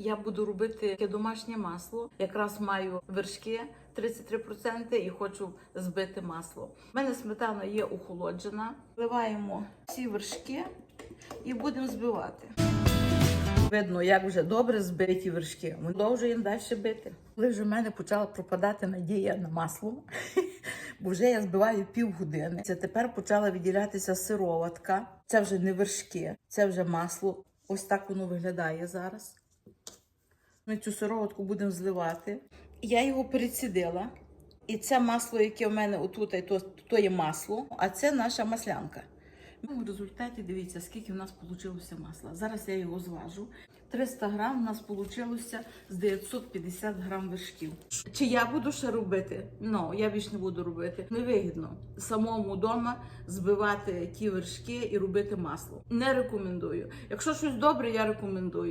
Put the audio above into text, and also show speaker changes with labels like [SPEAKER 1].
[SPEAKER 1] Я буду робити таке домашнє масло. Якраз маю вершки 33% і хочу збити масло. У мене сметана є охолоджена. Вливаємо всі вершки і будемо збивати. Видно, як вже добре збиті вершки. Ми продовжуємо далі бити. Коли вже в мене почала пропадати надія на масло, бо вже я збиваю півгодини. Це тепер почала відділятися сироватка. Це вже не вершки, це вже масло. Ось так воно виглядає зараз. Ми цю сироватку будемо зливати. Я його перецідила. І це масло, яке в мене отут, то, то є масло, а це наша маслянка. В результаті дивіться, скільки в нас вийшло масла. Зараз я його зважу. 300 грам у нас вийшло з 950 грам вершків. Чи я буду ще робити? Ну, я більше не буду робити. Невигідно самому вдома збивати ті вершки і робити масло. Не рекомендую. Якщо щось добре, я рекомендую.